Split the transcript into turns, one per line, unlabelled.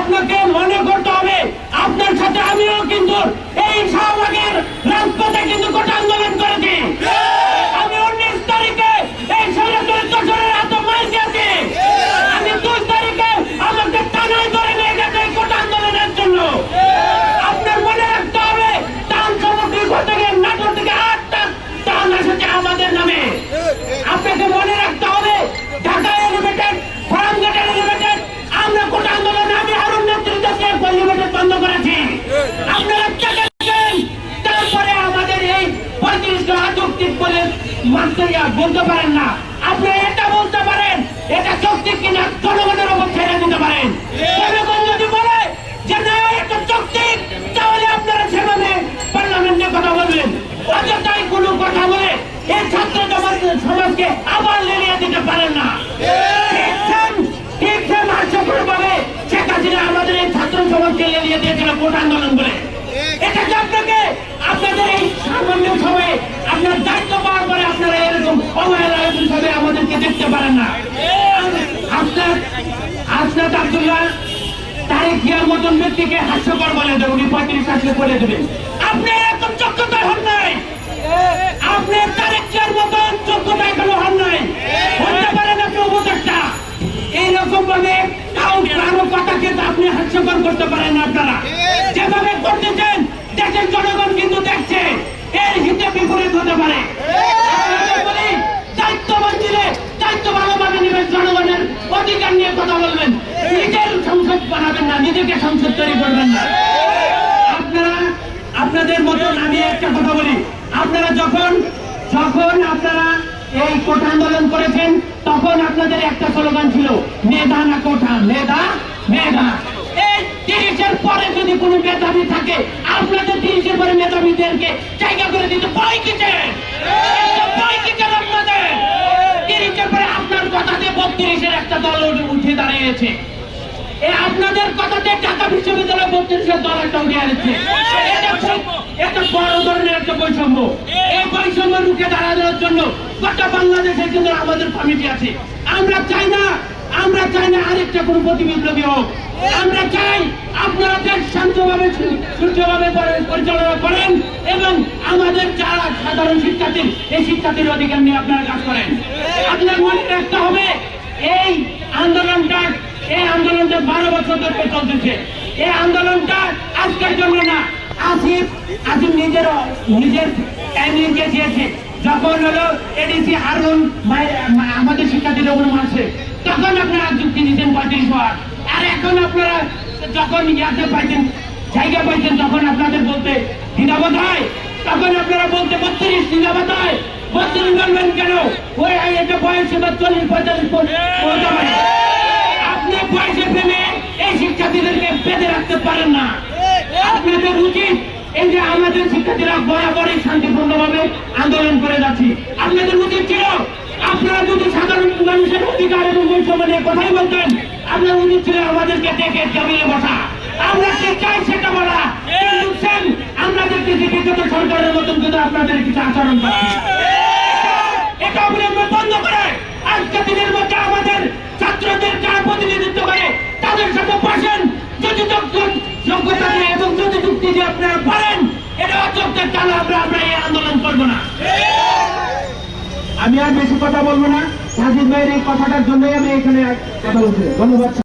আপনাকে মনে করতে হবে, আপনার সাথে আমিও কিন্তু এই শাহবাগের রাজপথে কিন্তু গোটা আন্দোলন করেছি। যৌক্তিক বলে মানতে বলতে পারেন না। আপনি এটা বলতে পারেন, এটা যৌক্তিক কিনা জনগণের উপর ছেড়ে দিতে পারেন। জনগণ যদি বলে যে না, এটা যৌক্তিক তাহলে আপনারা সেভাবে পার্লামেন্টে কথা বলবেন। অযথাই কোনো কথা বলে এই ছাত্র সমাজকে আবার লেলিয়ে দিতে পারেন না। শেখ হাসিনা আমাদের এই ছাত্র সমাজকে লেলিয়ে দিয়েছিল ভোট আন্দোলন বলে এটাকে আপনাকে আপনাদের এই সামান্য সময়ে আপনার দায়িত্ব পাওয়ার পরে আপনারা এরকম অবহেলা হিসাবে আমাদেরকে দেখতে পারেন না আপনার আসনাদ আব্দুল্লাহ তারেক জিয়ার মতন ব্যক্তিকে হাস্যকর বলে দেবেন উনি পঁয়ত্রিশ আসলে বলে দেবেন আপনি এরকম যোগ্যতা হন নাই। আপনি তারেক জিয়ার মতন যোগ্যতা এখনও হন নাই? হতে পারেন আপনি উপদেষ্টা। এইরকম ভাবে কারও কথাকে আপনি হাস্যকর করতে পারেন আপনারা। যেভাবে করতেছেন, দেশের জনগণ কিন্তু দেখছে এর হিতে বিপরীত হতে পারে আপনাদের বলি, দায়িত্ববান ছিলে দায়িত্ব ভালোভাবে নেবেন জনগণের অধিকার নিয়ে কথা বলবেন নিজের সংসদ নিজেকে সংসদ তৈরি করবেন না। আপনারা আপনাদের মতন আমি একটা কথা বলি। আপনারা যখন যখন আপনারা এই কোটা আন্দোলন করেছেন, তখন আপনাদের একটা স্লোগান ছিল মেধা না কোঠা মেধা মেধা আপনার কথাতে বত্রিশের একটা দল উঠে দাঁড়িয়েছে। এ আপনাদের কথাতে ঢাকা বিশ্ববিদ্যালয় বত্রিশের দল একটা উঠে আসছে এটা বড় ধরনের একটা বৈষম্য। এই বৈষম্য রুখে দাঁড়ানোর জন্য গোটা বাংলাদেশের জন্য আমাদের কমিটি আছে। আমরা চাই না আমরা চাই না আরেকটা কোনো প্রতিবিপ্লবী হোক। আমরা চাই আপনারা দেশ শান্তভাবে সু- পরিচালনা করেন এবং আমাদের যারা সাধারণ শিক্ষার্থী এই শিক্ষার্থীর অধিকার নিয়ে আপনারা কাজ করেন। আপনার মনে রাখতে হবে এই আন্দোলনটা এই আন্দোলনটা বারো বছর ধরে চলতেছে। এই আন্দোলনটা আজকের জন্য না, আসিফ আসিফ নিজের নিজের টাইম দিয়েছে যখন হলো এডিসি হারুন আমাদের শিক্ষার্থীর উপর মানছে তখন আপনারা যুক্তি দিতেন পঁয়ত্রিশ বার। আর এখন আপনারা যখন ইয়াতে পাইছেন জায়গা পাইছেন তখন আপনাদের বলতে দ্বিধাবোধ হয়? তখন আপনারা বলতে, বত্রিশ দ্বিধাবোধ হয়। বত্রিশ বলবেন কেন? ওই এটা বয়স এবার চল্লিশ, পঁয়তাল্লিশ আপনাদের উচিত এই যে আমাদের শিক্ষার্থীরা বরাবরই শান্তিপূর্ণভাবে আন্দোলন করে যাচ্ছি। আপনাদের উচিত ছিল, আপনারা যদি সাধারণ মানুষের অধিকার এবং বৈষম্য নিয়ে কথাই বলতেন আপনার উচিত ছিল আমাদেরকে ডেকে জমিয়ে বসা। আমরা কি চাই সেটা বলা। সেম আমরা দেখতেছি বিগত সরকারের মতন কিন্তু আপনাদের কিছু আচরণ করছে এটা অবিলম্বে বন্ধ করে। আজকে দিনের আপনারা পারেন এটা অযোগ্যের তাহলে আমরা আমরা এই আন্দোলন করব না। আমি আর বেশি কথা বলব না। সাজিদ ভাইয়ের এই কথাটার জন্যই আমি এখানে কথা বলছি ধন্যবাদ।